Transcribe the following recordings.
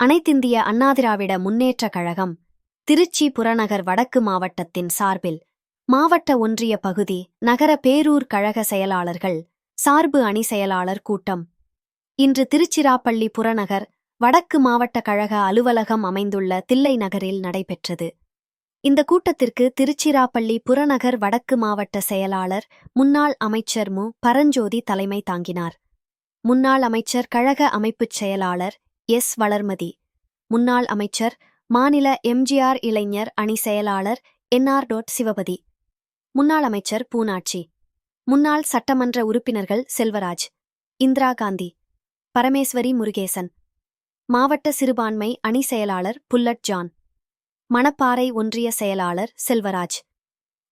அனைத்திந்திய அண்ணாதிராவிட முன்னேற்றக் கழகம் திருச்சி புறநகர் வடக்கு மாவட்டத்தின் சார்பில் மாவட்ட ஒன்றிய பகுதி நகர பேரூர் கழக செயலாளர்கள் சார்பு அணி செயலாளர் கூட்டம். இன்று திருச்சிராப்பள்ளி புறநகர் வடக்கு மாவட்ட கழக அலுவலகம் அமைந்துள்ள தில்லை நகரில் நடைபெற்றது. இந்த கூட்டத்திற்கு திருச்சிராப்பள்ளி புறநகர் வடக்கு மாவட்ட செயலாளர் முன்னாள் அமைச்சர் மு. பரஞ்சோதி தலைமை தாங்கினார். முன்னாள் அமைச்சர் கழக அமைப்புச் செயலாளர் எஸ். வளர்மதி. முன்னாள் அமைச்சர் மாநில எம்ஜிஆர் இளைஞர் அணி செயலாளர் என்ஆர் டோட். சிவபதி. முன்னாள் அமைச்சர் பூனாட்சி. முன்னாள் சட்டமன்ற உறுப்பினர்கள் செல்வராஜ். இந்திரா காந்தி. பரமேஸ்வரி முருகேசன். மாவட்ட சிறுபான்மை அணி செயலாளர் புல்லட் ஜான். மணப்பாறை ஒன்றிய செயலாளர் செல்வராஜ்.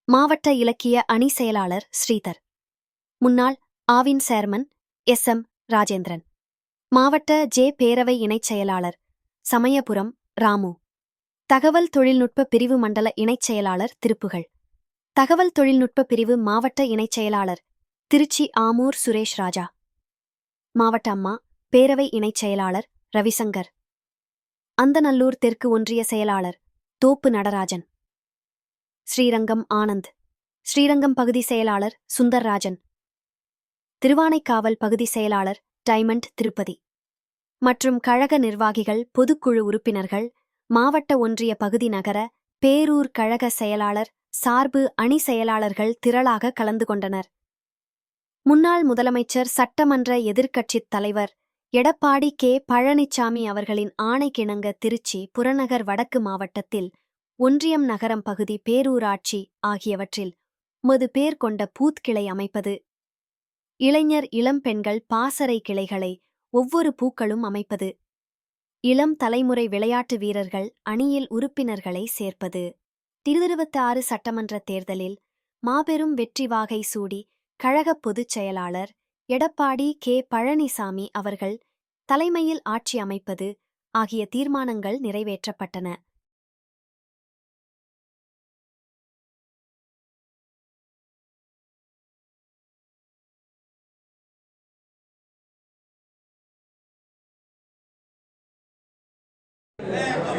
மாவட்ட இலக்கிய அணி செயலாளர் ஸ்ரீதர். முன்னாள் Aavin chairman S. M. Rajendran. மாவட்ட ஜே. பேரவை இணைச் செயலாளர் சமயபுரம் ராமு. தகவல் தொழில்நுட்ப பிரிவு மண்டல இணைச் செயலாளர் திருப்புகள். தகவல் தொழில்நுட்ப பிரிவு மாவட்ட இணைச் செயலாளர் திருச்சி ஆமூர் சுரேஷ் ராஜா. மாவட்ட அம்மா பேரவை இணைச் செயலாளர் ரவிசங்கர். அந்தநல்லூர் தெற்கு ஒன்றிய செயலாளர் தோப்பு நடராஜன். ஸ்ரீரங்கம் ஆனந்த். ஸ்ரீரங்கம் பகுதி செயலாளர் சுந்தர்ராஜன். திருவானைக்காவல் பகுதி செயலாளர் டைமண்ட் திருப்பதி. மற்றும் கழக நிர்வாகிகள் பொதுக்குழு உறுப்பினர்கள் மாவட்ட ஒன்றிய பகுதி நகர பேரூர் கழக செயலாளர் சார்பு அணி செயலாளர்கள் திரளாக கலந்து கொண்டனர். முன்னாள் முதலமைச்சர் சட்டமன்ற எதிர்க்கட்சித் தலைவர் எடப்பாடி கே. பழனிச்சாமி அவர்களின் ஆணைக்கிணங்க திருச்சி புறநகர் வடக்கு மாவட்டத்தில் ஒன்றியம் நகரம் பகுதி பேரூராட்சி ஆகியவற்றில் முது பேர் கொண்ட பூத்கிளை அமைப்பது இளைஞர் இளம் பெண்கள் பாசறை கிளைகளை ஒவ்வொரு பூக்களும் அமைப்பது. இளம் தலைமுறை விளையாட்டு வீரர்கள் அணியில் உறுப்பினர்களை சேர்ப்பது. இருபத்தி ஆறு சட்டமன்ற தேர்தலில் மாபெரும் வெற்றி வாகை சூடி கழக பொதுச் செயலாளர் எடப்பாடி கே. பழனிசாமி அவர்கள் தலைமையில் ஆட்சி அமைப்பது ஆகிய தீர்மானங்கள் நிறைவேற்றப்பட்டன.